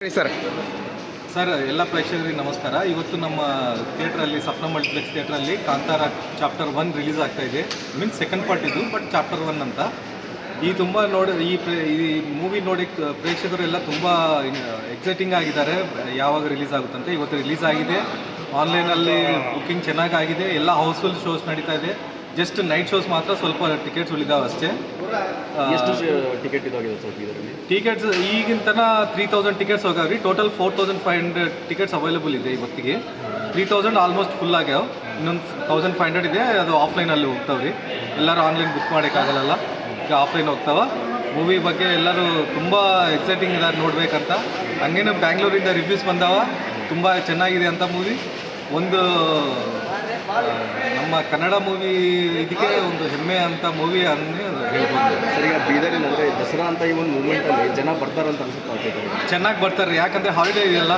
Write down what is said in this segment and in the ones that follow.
Sir. Sir, ಎಲ್ಲ ಪ್ರೇಕ್ಷಕರಿಗೆ ನಮಸ್ಕಾರ. ಇವತ್ತು ನಮ್ಮ ಥಿಯೇಟ್ರಲ್ಲಿ ಸಪ್ನ ಮಲ್ಟಿಪ್ಲೆಕ್ಸ್ ಥಿಯೇಟ್ರಲ್ಲಿ ಕಾಂತಾರ ಚಾಪ್ಟರ್ ಒನ್ ರಿಲೀಸ್ ಆಗ್ತಾ ಇದೆ. ಮೀನ್ಸ್ ಸೆಕೆಂಡ್ ಪಾರ್ಟ್ ಇದು ಬಟ್ ಚಾಪ್ಟರ್ ಒನ್ ಅಂತ. ಈ ತುಂಬ ನೋಡಿ, ಈ ಈ ಮೂವಿ ನೋಡಿ ಪ್ರೇಕ್ಷಕರೆಲ್ಲ ತುಂಬ ಎಕ್ಸೈಟಿಂಗ್ ಆಗಿದ್ದಾರೆ. ಯಾವಾಗ ರಿಲೀಸ್ ಆಗುತ್ತಂತೆ? ಇವತ್ತು ರಿಲೀಸ್ ಆಗಿದೆ. ಆನ್ಲೈನಲ್ಲಿ ಬುಕ್ಕಿಂಗ್ ಚೆನ್ನಾಗಾಗಿದೆ. ಎಲ್ಲ ಹೌಸ್ಫುಲ್ ಶೋಸ್ ನಡೀತಾ ಇದೆ. ಜಸ್ಟ್ ನೈಟ್ ಶೋಸ್ ಮಾತ್ರ ಸ್ವಲ್ಪ ಟಿಕೆಟ್ಸ್ ಉಳಿದಾವೆ ಅಷ್ಟೇ. ಎಷ್ಟು ಟಿಕೆಟ್ ಇದಾಗಿದೆ ಸರ್ ಇದರಲ್ಲಿ ಟಿಕೆಟ್ಸ್ ಈಗಿನ three thousand tickets ಹೋಗಾವ್ರಿ. Total four thousand five hundred tickets available ಇದೆ ಇವತ್ತಿಗೆ. ತ್ರೀ ತೌಸಂಡ್ ಆಲ್ಮೋಸ್ಟ್ ಫುಲ್ ಆಗ್ಯಾವ. ಇನ್ನೊಂದು ತೌಸಂಡ್ ಫೈವ್ ಹಂಡ್ರೆಡ್ ಇದೆ ಅದು ಆಫ್ಲೈನಲ್ಲಿ ಹೋಗ್ತಾವ್ರಿ. ಎಲ್ಲರೂ ಆನ್ಲೈನ್ ಬುಕ್ ಮಾಡೋಕ್ಕಾಗಲ್ಲ ಈಗ ಆಫ್ಲೈನ್ ಹೋಗ್ತಾವ. ಮೂವಿ ಬಗ್ಗೆ ಎಲ್ಲರೂ ತುಂಬ ಎಕ್ಸೈಟಿಂಗ್ ಇದ್ದಾರೆ ನೋಡ್ಬೇಕಂತ. ಹಂಗೇನು ಬ್ಯಾಂಗ್ಳೂರಿಂದ ರಿವ್ಯೂಸ್ ಬಂದಾವ. ತುಂಬ ಚೆನ್ನಾಗಿದೆ ಅಂತ ಮೂವಿ ಒಂದು ಕನ್ನಡ ಮೂವಿ ಇದಕ್ಕೆ ಒಂದು ಹೆಮ್ಮೆ ಅಂತ ಮೂವಿ ಅನ್ನೇ ಹೇಳ್ಬೋದು. ಸರಿಯಾಗಿ ಈಗ ಬೀದರಿನ ಅಂದರೆ ದಸರಾ ಅಂತ ಈ ಒಂದು ಮೂಮೆಂಟಲ್ಲಿ ಜನ ಬರ್ತಾರಂತ ಅನ್ಸುತ್ತೆ ಆಗ್ತಿದ್ದಾರೆ ಚೆನ್ನಾಗಿ ಬರ್ತಾರೆ ಯಾಕಂದರೆ ಹಾಲಿಡೇ ಇದೆಯಲ್ಲ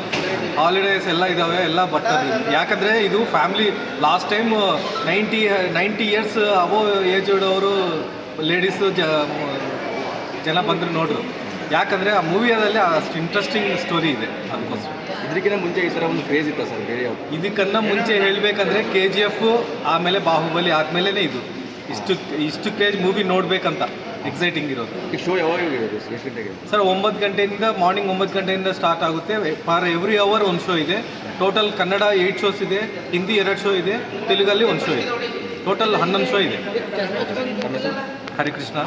ಹಾಲಿಡೇಸ್ ಎಲ್ಲ ಇದ್ದಾವೆ ಎಲ್ಲ ಬರ್ತಾರೆ. ಯಾಕಂದರೆ ಇದು family last time ninety ninety years above age ಅವರು ಲೇಡೀಸು ಜ ಜನ ಬಂದರು ನೋಡ್ರು. ಯಾಕಂದರೆ ಆ ಮೂವಿಯಲ್ಲಿ ಅಷ್ಟು ಇಂಟ್ರೆಸ್ಟಿಂಗ್ ಸ್ಟೋರಿ ಇದೆ ಅದಕ್ಕೋಸ್ಕರ. ಇದಕ್ಕಿಂತ ಮುಂಚೆ ಈ ಥರ ಒಂದು ಕ್ರೇಜ್ ಇತ್ತ ಸರ್ ಬೇರೆ ಇದಕ್ಕನ್ನ ಮುಂಚೆ ಹೇಳಬೇಕಂದ್ರೆ ಕೆ ಜಿ ಎಫ್ ಆಮೇಲೆ ಬಾಹುಬಲಿ ಆದಮೇಲೆ ಇದು. ಇಷ್ಟು ಇಷ್ಟು ಕ್ರೇಜ್ ಮೂವಿ ನೋಡಬೇಕಂತ ಎಕ್ಸೈಟಿಂಗ್ ಇರೋದು. ಈ ಶೋ ಯಾವಾಗ ಇದೆ ಎಷ್ಟು ಗಂಟೆಗೆ? ಸರ್ ಒಂಬತ್ತು ಗಂಟೆಯಿಂದ ಮಾರ್ನಿಂಗ್ ಒಂಬತ್ತು ಗಂಟೆಯಿಂದ ಸ್ಟಾರ್ಟ್ ಆಗುತ್ತೆ. ಫಾರ್ ಎವ್ರಿ ಅವರ್ ಒಂದು ಶೋ ಇದೆ. ಟೋಟಲ್ ಕನ್ನಡ ಏಯ್ಟ್ ಶೋಸ್ ಇದೆ ಹಿಂದಿ ಎರಡು ಶೋ ಇದೆ ತೆಲುಗಲ್ಲಿ ಒಂದು ಶೋ ಇದೆ. ಟೋಟಲ್ ಹನ್ನೊಂದು ಶೋ ಇದೆ. ಹರಿಕೃಷ್ಣ.